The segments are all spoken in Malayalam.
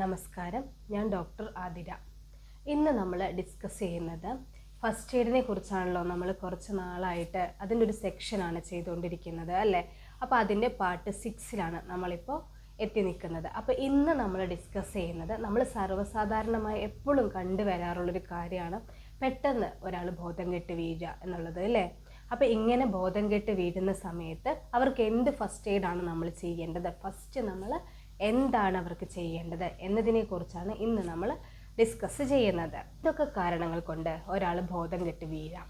നമസ്കാരം. ഞാൻ ഡോക്ടർ ആതിര. ഇന്ന് നമ്മൾ ഡിസ്കസ് ചെയ്യുന്നത് ഫസ്റ്റ് എയ്ഡിനെ കുറിച്ചാണല്ലോ നമ്മൾ കുറച്ച് നാളായിട്ട് അതിന്റെ ഒരു സെക്ഷനാണ് ചെയ്തുകൊണ്ടിരിക്കുന്നത് അല്ലേ? അപ്പോൾ അതിന്റെ പാർട്ട് സിക്സിലാണ് നമ്മളിപ്പോൾ എത്തി നിൽക്കുന്നത്. അപ്പോൾ ഇന്ന് നമ്മൾ ഡിസ്കസ് ചെയ്യുന്നത് നമ്മൾ സർവസാധാരണമായി എപ്പോഴും കണ്ടുവരാറുള്ളൊരു കാര്യമാണ് പെട്ടെന്ന് ഒരാൾ ബോധം കെട്ട് വീഴുക എന്നുള്ളത് അല്ലേ? അപ്പോൾ ഇങ്ങനെ ബോധം കെട്ട് വീഴുന്ന സമയത്ത് അവർക്ക് എന്ത് ഫസ്റ്റ് എയ്ഡാണ് നമ്മൾ ചെയ്യേണ്ടത്? ഫസ്റ്റ് നമ്മൾ എന്താണ് അവർക്ക് ചെയ്യേണ്ടത് എന്നതിനെക്കുറിച്ചാണ് ഇന്ന് നമ്മൾ ഡിസ്കസ് ചെയ്യുന്നത്. ഇതൊക്കെ കാരണങ്ങൾ കൊണ്ട് ഒരാൾ ബോധം കെട്ട് വീഴാം.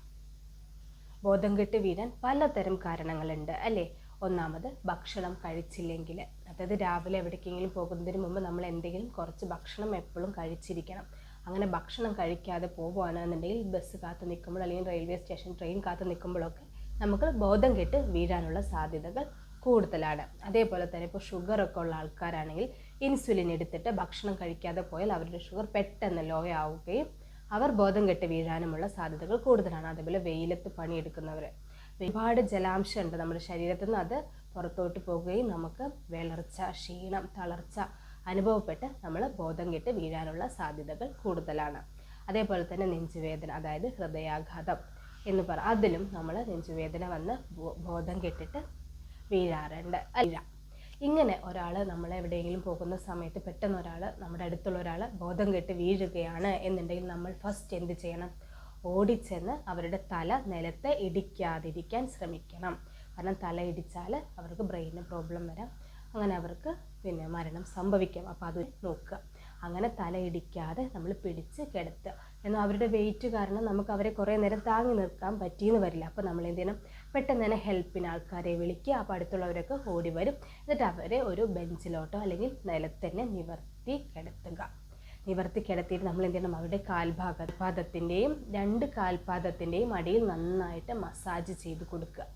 ബോധം കെട്ട് വീഴാൻ പലതരം കാരണങ്ങളുണ്ട് അല്ലേ? ഒന്നാമത് ഭക്ഷണം കഴിച്ചില്ലെങ്കിൽ അതായത് രാവിലെ എവിടേക്കെങ്കിലും പോകുന്നതിന് മുമ്പ് നമ്മൾ എന്തെങ്കിലും കുറച്ച് ഭക്ഷണം എപ്പോഴും കഴിച്ചിരിക്കണം. അങ്ങനെ ഭക്ഷണം കഴിക്കാതെ പോവുകയാണെന്നുണ്ടെങ്കിൽ ബസ് കാത്തു നിൽക്കുമ്പോൾ അല്ലെങ്കിൽ റെയിൽവേ സ്റ്റേഷൻ ട്രെയിൻ കാത്തു നിൽക്കുമ്പോഴൊക്കെ നമുക്ക് ബോധം കെട്ട് വീഴാനുള്ള സാധ്യതകൾ കൂടുതലാണ്. അതേപോലെ തന്നെ ഇപ്പോൾ ഷുഗറൊക്കെ ഉള്ള ആൾക്കാരാണെങ്കിൽ ഇൻസുലിൻ എടുത്തിട്ട് ഭക്ഷണം കഴിക്കാതെ പോയാൽ അവരുടെ ഷുഗർ പെട്ടെന്ന് ലോ ആവുകയും അവർ ബോധം കെട്ട് വീഴാനുമുള്ള സാധ്യതകൾ കൂടുതലാണ്. അതേപോലെ വെയിലത്ത് പണിയെടുക്കുന്നവർ ഒരുപാട് ജലാംശം ഉണ്ട് നമ്മുടെ ശരീരത്തിൽ നിന്ന്. അത് പുറത്തോട്ട് പോവുകയും നമുക്ക് വിളർച്ച ക്ഷീണം തളർച്ച അനുഭവപ്പെട്ട് നമ്മൾ ബോധം കെട്ട് വീഴാനുള്ള സാധ്യതകൾ കൂടുതലാണ്. അതേപോലെ തന്നെ നെഞ്ചുവേദന അതായത് ഹൃദയാഘാതം എന്ന് പറ അതിലും നമ്മൾ നെഞ്ചുവേദന വന്ന് ബോധം കെട്ടിട്ട് വീഴാറുണ്ട്. അല്ല. ഇങ്ങനെ ഒരാൾ നമ്മൾ എവിടെയെങ്കിലും പോകുന്ന സമയത്ത് പെട്ടെന്ന് ഒരാൾ നമ്മുടെ അടുത്തുള്ള ഒരാൾ ബോധം കെട്ട് വീഴുകയാണ് എന്നുണ്ടെങ്കിൽ നമ്മൾ ഫസ്റ്റ് എന്ത് ചെയ്യണം? ഓടിച്ചെന്ന് അവരുടെ തല നിലത്ത് ഇടിക്കാതിരിക്കാൻ ശ്രമിക്കണം. കാരണം തല ഇടിച്ചാൽ അവർക്ക് ബ്രെയിനിന് പ്രോബ്ലം വരാം. അങ്ങനെ അവർക്ക് പിന്നെ മരണം സംഭവിക്കാം. അപ്പോൾ അത് നോക്കുക. അങ്ങനെ തലയിടിക്കാതെ നമ്മൾ പിടിച്ച് കിടത്തുക എന്നാൽ അവരുടെ വെയിറ്റ് കാരണം നമുക്ക് അവരെ കുറേ നേരം താങ്ങി നിർത്താൻ പറ്റിയെന്ന് വരില്ല. അപ്പോൾ നമ്മൾ എന്ത് ചെയ്യണം? പെട്ടെന്ന് തന്നെ ഹെൽപ്പിന് ആൾക്കാരെ വിളിക്കുക. അപ്പോൾ അടുത്തുള്ളവരൊക്കെ ഓടി വരും. എന്നിട്ട് അവരെ ഒരു ബെഞ്ചിലോട്ടോ അല്ലെങ്കിൽ നിലത്ത് തന്നെ നിവർത്തി കിടത്തുക. നിവർത്തി കിടത്തിയിട്ട് നമ്മൾ എന്ത് ചെയ്യണം? അവരുടെ കാൽഭാഗ പാദത്തിന്റെയും രണ്ട് കാൽപാദത്തിന്റെയും അടിയിൽ നന്നായിട്ട് മസാജ് ചെയ്ത് കൊടുക്കുക.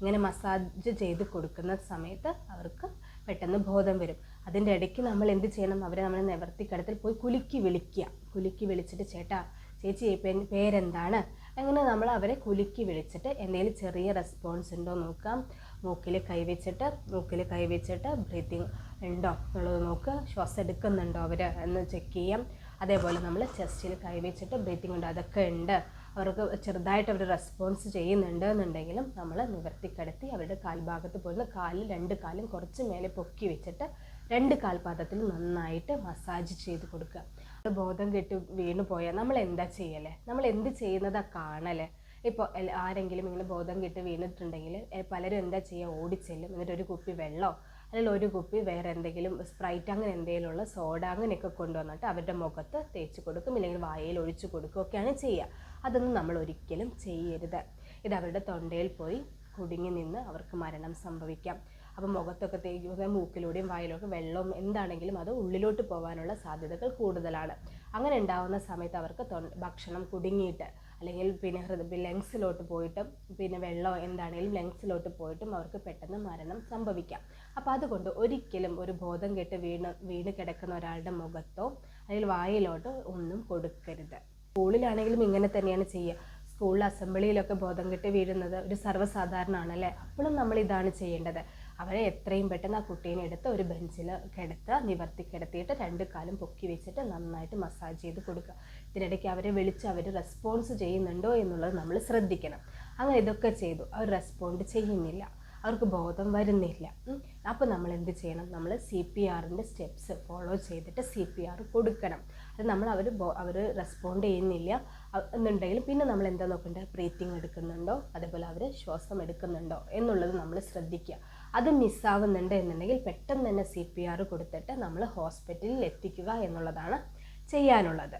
ഇങ്ങനെ മസാജ് ചെയ്ത് കൊടുക്കുന്ന സമയത്ത് അവർക്ക് പെട്ടെന്ന് ബോധം വരും. അതിന്റെ ഇടയ്ക്ക് നമ്മൾ എന്ത് ചെയ്യണം? അവരെ നമ്മൾ നിവർത്തി കടത്തിൽ പോയി കുലുക്കി വിളിക്കുക. കുലുക്കി വിളിച്ചിട്ട് ചേട്ടാ ചേച്ചി പേരെന്താണ്? അങ്ങനെ നമ്മൾ അവരെ കുലുക്കി വിളിച്ചിട്ട് എന്തെങ്കിലും ചെറിയ റെസ്പോൺസ് ഉണ്ടോ നോക്കാം. മൂക്കിൽ കൈവച്ചിട്ട് മൂക്കിൽ കൈവച്ചിട്ട് ബ്രീത്തിങ് ഉണ്ടോ എന്നുള്ളത് നോക്കുക. ശ്വാസം എടുക്കുന്നുണ്ടോ അവർ എന്ന് ചെക്ക് ചെയ്യാം. അതേപോലെ നമ്മൾ ചെസ്റ്റിൽ കൈവച്ചിട്ട് ബ്രീത്തിങ് ഉണ്ട്. അതൊക്കെ ഉണ്ട്. അവർക്ക് ചെറുതായിട്ട് അവർ റെസ്പോൺസ് ചെയ്യുന്നുണ്ട് എന്നുണ്ടെങ്കിലും നമ്മൾ നിവർത്തിക്കിടത്തി അവരുടെ കാൽഭാഗത്ത് പോയിരുന്ന കാലിൽ രണ്ട് കാലും കുറച്ച് മേലെ പൊക്കി വെച്ചിട്ട് രണ്ട് കാൽപാദത്തിൽ നന്നായിട്ട് മസാജ് ചെയ്ത് കൊടുക്കുക. ബോധം കെട്ട് വീണു പോയാൽ നമ്മൾ എന്താ ചെയ്യലേ? നമ്മൾ എന്ത് ചെയ്യുന്നതാ കാണലേ? ഇപ്പോൾ ആരെങ്കിലും ഇങ്ങനെ ബോധം കെട്ട് വീണിട്ടുണ്ടെങ്കിൽ പലരും എന്താ ചെയ്യുക ഓടിച്ചെല്ലും. എന്നിട്ട് ഒരു കുപ്പി വെള്ളമോ അല്ലെങ്കിൽ ഒരു കുപ്പി വേറെ എന്തെങ്കിലും സ്പ്രൈറ്റ് അങ്ങനെ എന്തെങ്കിലുമുള്ള സോഡ അങ്ങനെയൊക്കെ കൊണ്ടുവന്നിട്ട് അവരുടെ മുഖത്ത് തേച്ച് കൊടുക്കും ഇല്ലെങ്കിൽ വായയിൽ ഒഴിച്ചു കൊടുക്കുകയൊക്കെയാണ് ചെയ്യുക. അതൊന്നും നമ്മൾ ഒരിക്കലും ചെയ്യരുത്. ഇത് അവരുടെ തൊണ്ടയിൽ പോയി കുടുങ്ങി നിന്ന് അവർക്ക് മരണം സംഭവിക്കാം. അപ്പോൾ മുഖത്തൊക്കെ തേക്കുക മൂക്കിലൂടെയും വായിലൊക്കെ വെള്ളവും എന്താണെങ്കിലും അത് ഉള്ളിലോട്ട് പോകാനുള്ള സാധ്യതകൾ കൂടുതലാണ്. അങ്ങനെ ഉണ്ടാവുന്ന സമയത്ത് അവർക്ക് ഭക്ഷണം കുടുങ്ങിയിട്ട് അല്ലെങ്കിൽ പിന്നെ ഹൃദയ ലങ്സിലോട്ട് പോയിട്ടും പിന്നെ വെള്ളം എന്താണെങ്കിലും ലങ്സിലോട്ട് പോയിട്ടും അവർക്ക് പെട്ടെന്ന് മരണം സംഭവിക്കാം. അപ്പോൾ അതുകൊണ്ട് ഒരിക്കലും ഒരു ബോധം കെട്ട് വീണ് വീണ് കിടക്കുന്ന ഒരാളുടെ മുഖത്തോ അല്ലെങ്കിൽ വായിലോട്ടോ ഒന്നും കൊടുക്കരുത്. സ്കൂളിലാണെങ്കിലും ഇങ്ങനെ തന്നെയാണ് ചെയ്യുക. സ്കൂളിൽ അസംബ്ലിയിലൊക്കെ ബോധം കെട്ട് വീഴുന്നത് ഒരു സർവസാധാരണമാണല്ലേ അപ്പോഴും നമ്മൾ ഇതാണ് ചെയ്യേണ്ടത്. അവരെ എത്രയും പെട്ടെന്ന് ആ കുട്ടീനെ എടുത്ത് ഒരു ബെഞ്ചിൽ കിടത്തുക നിവർത്തി കിടത്തിയിട്ട് രണ്ട് കാലും പൊക്കി വെച്ചിട്ട് നന്നായിട്ട് മസാജ് ചെയ്ത് കൊടുക്കുക. ഇതിനിടയ്ക്ക് അവരെ വിളിച്ച് അവർ റെസ്പോൺസ് ചെയ്യുന്നുണ്ടോ എന്നുള്ളത് നമ്മൾ ശ്രദ്ധിക്കണം. അങ്ങനെ ഇതൊക്കെ ചെയ്തു. അവർ റെസ്പോണ്ട് ചെയ്യുന്നില്ല. അവർക്ക് ബോധം വരുന്നില്ല. അപ്പോൾ നമ്മൾ എന്ത് ചെയ്യണം? നമ്മൾ സി പി ആറിന്റെ സ്റ്റെപ്സ് ഫോളോ ചെയ്തിട്ട് സി പി ആർ കൊടുക്കണം. അത് നമ്മൾ അവർ അവർ റെസ്പോണ്ട് ചെയ്യുന്നില്ല. എന്നുണ്ടെങ്കിൽ പിന്നെ നമ്മൾ എന്താ നോക്കേണ്ടത് ബ്രീത്തിങ് എടുക്കുന്നുണ്ടോ? അതേപോലെ അവർ ശ്വാസം എടുക്കുന്നുണ്ടോ? എന്നുള്ളത് നമ്മൾ ശ്രദ്ധിക്കുക. അത് മിസ്സാവുന്നുണ്ട് എന്നുണ്ടെങ്കിൽ പെട്ടെന്ന് തന്നെ സി പി ആർ കൊടുത്തിട്ട് നമ്മൾ ഹോസ്പിറ്റലിൽ എത്തിക്കുക എന്നുള്ളതാണ് ചെയ്യാനുള്ളത്.